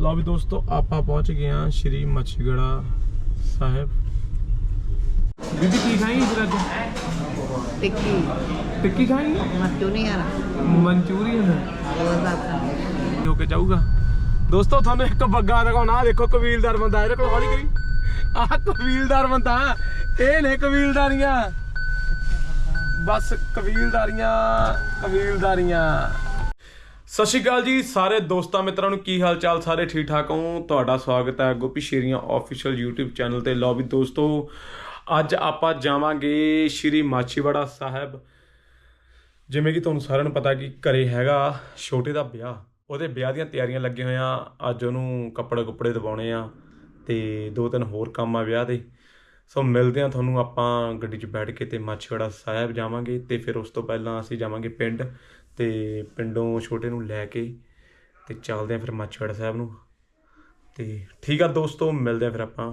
ਲਓ ਵੀ ਦੋਸਤੋ ਆਪਾਂ ਪਹੁੰਚ ਗਏ ਹਾਂ ਸ਼੍ਰੀ ਮੱਛੀਗੜਾ ਸਾਹਿਬ। ਬੀਬੀ ਕੀ ਖਾਈ ਇਸ ਅੱਜ ਟਿੱਕੀ। ਟਿੱਕੀ ਖਾਈ? ਮਨਚੂਰੀਅਨ। ਉਹਦਾ ਹੋ ਕੇ ਜਾਊਗਾ। ਦੋਸਤੋ ਤੁਹਾਨੂੰ ਇੱਕ ਬੱਗਾ ਦਿਖਾਉਣਾ। ਦੇਖੋ ਕਬੀਲਦਾਰ ਬੰਦਾ। ਇਹਦੇ ਕੋਲ ਹੌਲੀ ਕਰੀ। ਆਹ ਕਬੀਲਦਾਰ ਬੰਦਾ। ਇਹ ਨੇ ਕਬੀਲਦਾਰੀਆਂ। ਬਸ ਕਬੀਲਦਾਰੀਆਂ ਕਬੀਲਦਾਰੀਆਂ। ਸਤਿ ਸ਼੍ਰੀ ਅਕਾਲ ਜੀ, ਸਾਰੇ ਦੋਸਤਾਂ ਮਿੱਤਰਾਂ ਨੂੰ ਕੀ ਹਾਲ ਚਾਲ ਸਾਰੇ ਠੀਕ ਠਾਕ ਹੋ? ਤੁਹਾਡਾ ਸਵਾਗਤ ਹੈ Gopi Sheriyan official YouTube channel ਤੇ। ਲਓ ਵੀ ਦੋਸਤੋ, ਅੱਜ ਆਪਾਂ ਜਾਵਾਂਗੇ ਸ਼੍ਰੀ ਮਾਛੀਵਾੜਾ ਸਾਹਿਬ। ਜਿਵੇਂ ਕਿ ਤੁਹਾਨੂੰ ਸਾਰਿਆਂ ਨੂੰ ਪਤਾ ਕਿ ਘਰੇ ਹੈਗਾ ਛੋਟੇ ਦਾ ਵਿਆਹ। ਉਹਦੇ ਵਿਆਹ ਦੀਆਂ ਤਿਆਰੀਆਂ ਲੱਗੇ ਹੋਏ ਆ ਅੱਜ ਉਹਨੂੰ ਕੱਪੜੇ ਕੁੱਪੜੇ ਦਿਵਾਉਣੇ ਆ ਤੇ ਦੋ ਤਿੰਨ ਹੋਰ ਕੰਮ ਆ ਵਿਆਹ ਦੇ। ਸੋ ਮਿਲਦੇ ਆ ਤੁਹਾਨੂੰ ਆਪਾਂ ਗੱਡੀ 'ਚ ਬੈਠ ਕੇ ਤੇ ਮਾਛੀਵਾੜਾ ਸਾਹਿਬ ਜਾਵਾਂਗੇ ਤੇ ਫਿਰ ਉਸ ਤੋਂ ਪਹਿਲਾਂ ਅਸੀਂ ਜਾਵਾਂਗੇ ਪਿੰਡ। ਤੇ ਪਿੰਡੋਂ ਛੋਟੇ ਨੂੰ ਲੈ ਕੇ ਤੇ ਚੱਲਦੇ ਆ ਫਿਰ ਮਾਛੀਵਾੜਾ ਸਾਹਿਬ ਨੂੰ। ਤੇ ਠੀਕ ਆ ਦੋਸਤੋ, ਮਿਲਦੇ ਆ ਫਿਰ ਆਪਾਂ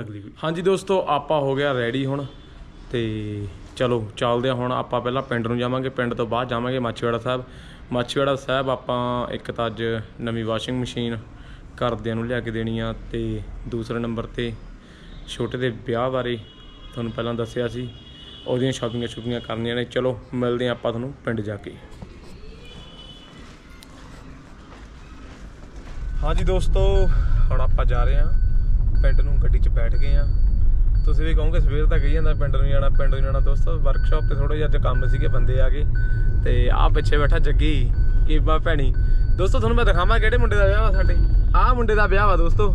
ਅਗਲੀ ਵੀਡੀਓ ਹਾਂਜੀ ਦੋਸਤੋ, ਆਪਾਂ ਹੋ ਗਿਆ ਰੈਡੀ ਹੁਣ ਤੇ ਚਲੋ ਚੱਲਦੇ ਆ ਹੁਣ ਆਪਾਂ ਪਹਿਲਾਂ ਪਿੰਡ ਨੂੰ ਜਾਵਾਂਗੇ। ਪਿੰਡ ਤੋਂ ਬਾਅਦ ਜਾਵਾਂਗੇ ਮਾਛੀਵਾੜਾ ਸਾਹਿਬ। ਮਾਛੀਵਾੜਾ ਸਾਹਿਬ ਆਪਾਂ ਇੱਕ ਤਾਂ ਅੱਜ ਨਵੀਂ ਵਾਸ਼ਿੰਗ ਮਸ਼ੀਨ ਘਰਦਿਆਂ ਨੂੰ ਲਿਆ ਕੇ ਦੇਣੀ ਆ ਤੇ ਦੂਸਰੇ ਨੰਬਰ ਤੇ ਛੋਟੇ ਦੇ ਵਿਆਹ ਬਾਰੇ ਤੁਹਾਨੂੰ ਪਹਿਲਾਂ ਦੱਸਿਆ ਸੀ। ਉਹਦੀਆਂ ਸ਼ਾਪਿੰਗਾਂ ਸ਼ੁਪਿੰਗਾਂ ਕਰਨੀਆਂ ਨੇ। ਚਲੋ, ਮਿਲਦੇ ਆ ਆਪਾਂ ਤੁਹਾਨੂੰ ਪਿੰਡ ਜਾ ਕੇ। ਹਾਂਜੀ ਦੋਸਤੋ, ਹੁਣ ਆਪਾਂ ਜਾ ਰਹੇ ਹਾਂ। ਪਿੰਡ ਨੂੰ ਗੱਡੀ 'ਚ ਬੈਠ ਗਏ ਆ ਤੁਸੀਂ ਵੀ ਕਹੋਗੇ, ਸਵੇਰ ਤੱਕ ਕਹੀ ਜਾਂਦਾ ਪਿੰਡ ਨੂੰ ਜਾਣਾ, ਪਿੰਡ ਨੂੰ ਜਾਣਾ। ਦੋਸਤੋ ਵਰਕਸ਼ਾਪ ਤੇ ਥੋੜਾ ਜਿਹਾ ਅੱਜ ਕੰਮ ਸੀਗੇ ਬੰਦੇ ਆ ਗਏ। ਤੇ ਆਹ ਪਿੱਛੇ ਬੈਠਾ ਜੱਗੀ, ਕੀਬਾ ਭੈਣੀ। ਦੋਸਤੋ, ਤੁਹਾਨੂੰ ਮੈਂ ਦਿਖਾਵਾਂ ਕਿਹੜੇ ਮੁੰਡੇ ਦਾ ਵਿਆਹ ਵਾ ਸਾਡੇ। ਆਹ ਮੁੰਡੇ ਦਾ ਵਿਆਹ ਵਾ ਦੋਸਤੋ।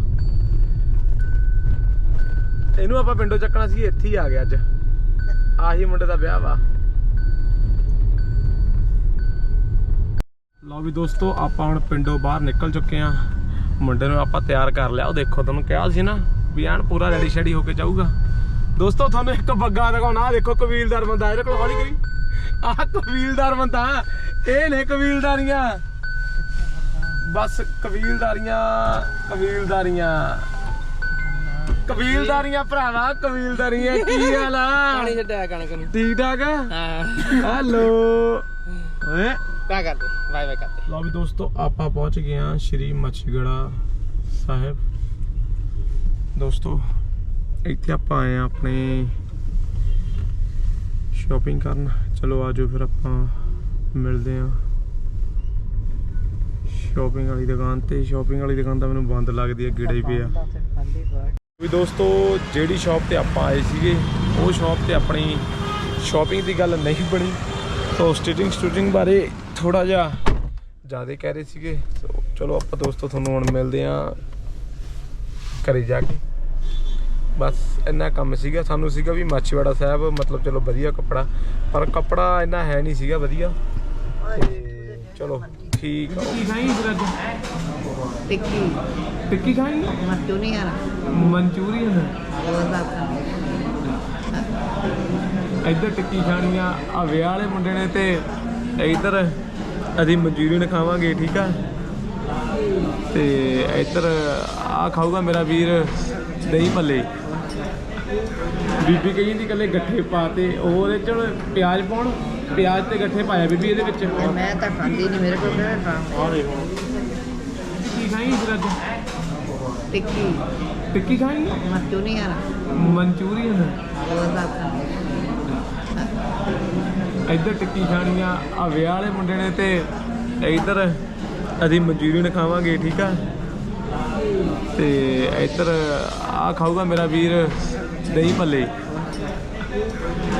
ਇਹਨੂੰ ਆਪਾਂ ਪਿੰਡੋਂ ਚੱਕਣਾ ਸੀ, ਇੱਥੇ ਹੀ ਆ ਗਿਆ ਅੱਜ। ਆਹੀ ਮੁੰਡੇ ਦਾ ਵਿਆਹ ਵਾ। ਲਓ ਵੀ ਦੋਸਤੋ, ਆਪਾਂ ਹੁਣ ਪਿੰਡੋਂ ਬਾਹਰ ਨਿਕਲ ਚੁੱਕੇ ਆ ਮੁੰਡੇ ਨੂੰ ਆਪਾਂ ਤਿਆਰ ਕਰ ਲਿਆ। ਉਹ ਦੇਖੋ, ਤੁਹਾਨੂੰ ਕਿਹਾ ਸੀ ਨਾ ਵੀ ਐਨ ਪੂਰਾ ਰੈਡੀ ਸ਼ੈਡੀ ਹੋ ਕੇ ਜਾਊਗਾ। ਦੋਸਤੋ, ਤੁਹਾਨੂੰ ਇੱਕ ਬੱਗਾ ਦਿਖਾਉਣਾ। ਆਹ ਦੇਖੋ, ਕਬੀਲਦਾਰ ਬੰਦਾ ਇਹਦੇ ਕੋਲ ਹੌਲੀ ਕਰੀ। ਆਹ ਕਬੀਲਦਾਰ ਬੰਦਾ ਇਹ ਨੇ ਕਬੀਲਦਾਰੀਆਂ। ਬਸ ਕਬੀਲਦਾਰੀਆਂ ਕਬੀਲਦਾਰੀਆਂ। ਕਬੀਲਦਾਰੀਆਂ ਭਰਾਵਾ ਕਬੀਲਦਾਰੀਆਂ ਕੀ ਹਾਲ ਆ? ਪਾਣੀ ਛੱਡਿਆ ਕਣਕ ਨੂੰ। ਠੀਕ ਠਾਕ ਆ? ਹਾਂ। ਹੈਲੋ। ਓਏ ਪਾ ਕਰਦੇ ਬਾਏ ਬਾਏ ਕਰਦੇ। ਲਓ ਵੀ ਦੋਸਤੋ ਆਪਾਂ ਪਹੁੰਚ ਗਏ ਹਾਂ ਸ਼੍ਰੀ ਮੱਛੀਗੜਾ ਸਾਹਿਬ। ਦੋਸਤੋ ਇੱਥੇ ਆਪਾਂ ਆਏ ਆ ਆਪਣੇ ਸ਼ਾਪਿੰਗ ਕਰਨ। ਚਲੋ ਆਜੋ ਫਿਰ ਆਪਾਂ ਮਿਲਦੇ ਆ ਸ਼ਾਪਿੰਗ ਵਾਲੀ ਦੁਕਾਨ ਤੇ ਸ਼ਾਪਿੰਗ ਵਾਲੀ ਦੁਕਾਨ ਤਾਂ ਮੈਨੂੰ ਬੰਦ ਲੱਗਦੀ ਹੈ ਗੇੜਾ ਹੀ ਪਿਆ ਵੀ ਦੋਸਤੋ, ਜਿਹੜੀ ਸ਼ਾਪ ਤੇ ਆਪਾਂ ਆਏ ਸੀਗੇ, ਉਹ ਸ਼ਾਪ ਤੇ ਆਪਣੀ ਸ਼ਾਪਿੰਗ ਦੀ ਗੱਲ ਨਹੀਂ ਬਣੀ। ਸੋ ਸਟਿਚਿੰਗ ਸਟਿਚਿੰਗ ਬਾਰੇ ਥੋੜਾ ਜਿਹਾ ਜ਼ਿਆਦਾ ਕਹਿ ਰਹੇ ਸੀਗੇ। ਸੋ ਚਲੋ ਆਪਾਂ ਦੋਸਤੋ, ਤੁਹਾਨੂੰ ਹੁਣ ਮਿਲਦੇ ਆਂ ਘਰੇ ਜਾ ਕੇ। ਬਸ ਇੰਨਾ ਕੰਮ ਸੀਗਾ। ਸਾਨੂੰ ਸੀਗਾ ਵੀ ਮਾਛੀਵਾੜਾ ਸਾਹਿਬ, ਮਤਲਬ ਚਲੋ ਵਧੀਆ ਕੱਪੜਾ, ਪਰ ਕੱਪੜਾ ਇੰਨਾ ਹੈ ਨਹੀਂ ਸੀਗਾ ਵਧੀਆ। ਤੇ ਚਲੋ ਠੀਕ ਆ। ਕੀ ਖਾਈ ਫਿਰ ਅੱਜ ਟਿੱਕੀ। ਟਿੱਕੀ ਖਾਈ? ਮਨਚੂਰੀਅਨ ਉਹਦਾ ਇੱਧਰ ਟਿੱਕੀ ਖਾਣੀ ਆ ਆ ਵਿਆਹ ਵਾਲੇ ਮੁੰਡੇ ਨੇ ਤੇ ਇੱਧਰ ਅਸੀਂ ਮਨਚੂਰੀਅਨ ਖਾਵਾਂਗੇ ਠੀਕ ਆ? ਤੇ ਇੱਧਰ ਆ ਖਾਊਗਾ ਮੇਰਾ ਵੀਰ ਦਹੀਂ ਭੱਲੇ। ਬੀਬੀ ਕਹੀ ਦੀ ਕੱਲੇ ਗੱਠੇ ਪਾਤੇ ਉਹ ਉਹਦੇ ਚ ਪਿਆਜ਼ ਪਾਉਣ ਪਿਆਜ਼ ਤੇ ਗੱਠੇ ਪਾਇਆ ਬੀਬੀ ਇਹਦੇ ਵਿੱਚ? ਮੈਂ ਤਾਂ ਖਾਂਦੀ ਨਹੀਂ ਮੇਰੇ ਕੋਲ ਕਿਹੜਾ ਖਾਂ ਆ ਦੇਖੋ ਕੀ ਖਾਈ ਫਿਰ ਅੱਜ? ਟਿੱਕੀ। ਟਿੱਕੀ ਖਾਈ? ਮਨਚੂਰੀਅਨ। ਉਹਦਾ ਇੱਧਰ ਟਿੱਕੀ ਖਾਣੀ ਆ ਆ ਵਿਆਹ ਵਾਲੇ ਮੁੰਡੇ ਨੇ ਤੇ ਇੱਧਰ ਅਸੀਂ ਮਨਚੂਰੀਅਨ ਖਾਵਾਂਗੇ ਠੀਕ ਆ? ਤੇ ਇੱਧਰ ਆ ਖਾਊਗਾ ਮੇਰਾ ਵੀਰ ਦਹੀਂ ਭੱਲੇ।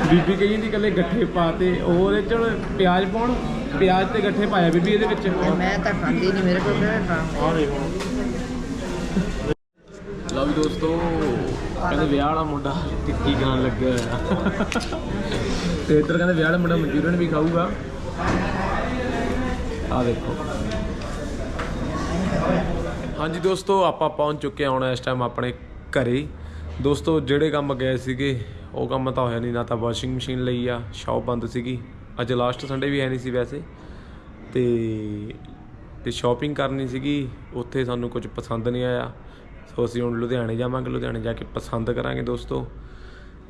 ਬੀਬੀ ਕਹੀ ਦੀ ਕੱਲੇ ਗੱਠੇ ਪਾਤੇ ਉਹ ਉਹਦੇ ਚ ਪਿਆਜ਼ ਪਾਉਣ ਪਿਆਜ਼ ਤੇ ਗੱਠੇ ਪਾਇਆ ਬੀਬੀ ਇਹਦੇ ਵਿੱਚ। ਮੈਂ ਤਾਂ ਖਾਂਦੀ ਨਹੀਂ ਮੇਰੇ ਕੋਲ ਕਿਹੜਾ ਖਾਂ ਲਓ ਵੀ ਦੋਸਤੋ ਕਹਿੰਦੇ ਵਿਆਹ ਵਾਲਾ ਮੁੰਡਾ ਟਿੱਕੀ ਖਾਣ ਲੱਗਿਆ ਹੋਇਆ। ਤੇ ਇੱਧਰ ਕਹਿੰਦੇ ਵਿਆਹ ਵਾਲਾ ਮੁੰਡਾ ਮਨਚੂਰੀਅਨ ਵੀ ਖਾਊਗਾ। ਆ ਦੇਖੋ। ਹਾਂਜੀ ਦੋਸਤੋ ਆਪਾਂ ਪਹੁੰਚ ਚੁੱਕੇ ਹਾਂ ਹੁਣ ਇਸ ਟਾਈਮ ਆਪਣੇ ਘਰੇ। ਦੋਸਤੋ, ਜਿਹੜੇ ਕੰਮ ਗਏ ਸੀਗੇ, ਉਹ ਕੰਮ ਤਾਂ ਹੋਇਆ ਨਹੀਂ ਨਾ ਤਾਂ ਵਾਸ਼ਿੰਗ ਮਸ਼ੀਨ ਲਈ ਆ ਸ਼ਾਪ ਬੰਦ ਸੀਗੀ। ਅੱਜ ਲਾਸਟ ਸੰਡੇ ਵੀ ਹੈ ਨਹੀਂ ਸੀ ਵੈਸੇ। ਤੇ ਤੇ ਸ਼ਾਪਿੰਗ ਕਰਨੀ ਸੀਗੀ, ਉੱਥੇ ਸਾਨੂੰ ਕੁਝ ਪਸੰਦ ਨਹੀਂ ਆਇਆ। ਸੋ ਅਸੀਂ ਹੁਣ ਲੁਧਿਆਣੇ ਜਾਵਾਂਗੇ, ਲੁਧਿਆਣੇ ਜਾ ਕੇ ਪਸੰਦ ਕਰਾਂਗੇ ਦੋਸਤੋ।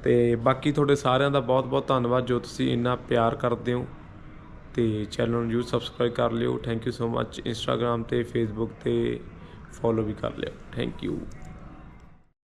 ਤੇ ਬਾਕੀ ਤੁਹਾਡੇ ਸਾਰਿਆਂ ਦਾ ਬਹੁਤ-ਬਹੁਤ ਧੰਨਵਾਦ ਜੋ ਤੁਸੀਂ ਇੰਨਾ ਪਿਆਰ ਕਰਦੇ ਹੋ। ਤੇ ਚੈਨਲ ਨੂੰ ਜਰੂਰ ਸਬਸਕ੍ਰਾਈਬ ਕਰ ਲਿਓ। Thank you so much Instagram ਤੇ ਫੇਸਬੁੱਕ ਤੇ ਫੋਲੋ ਵੀ ਕਰ ਲਿਓ। Thank you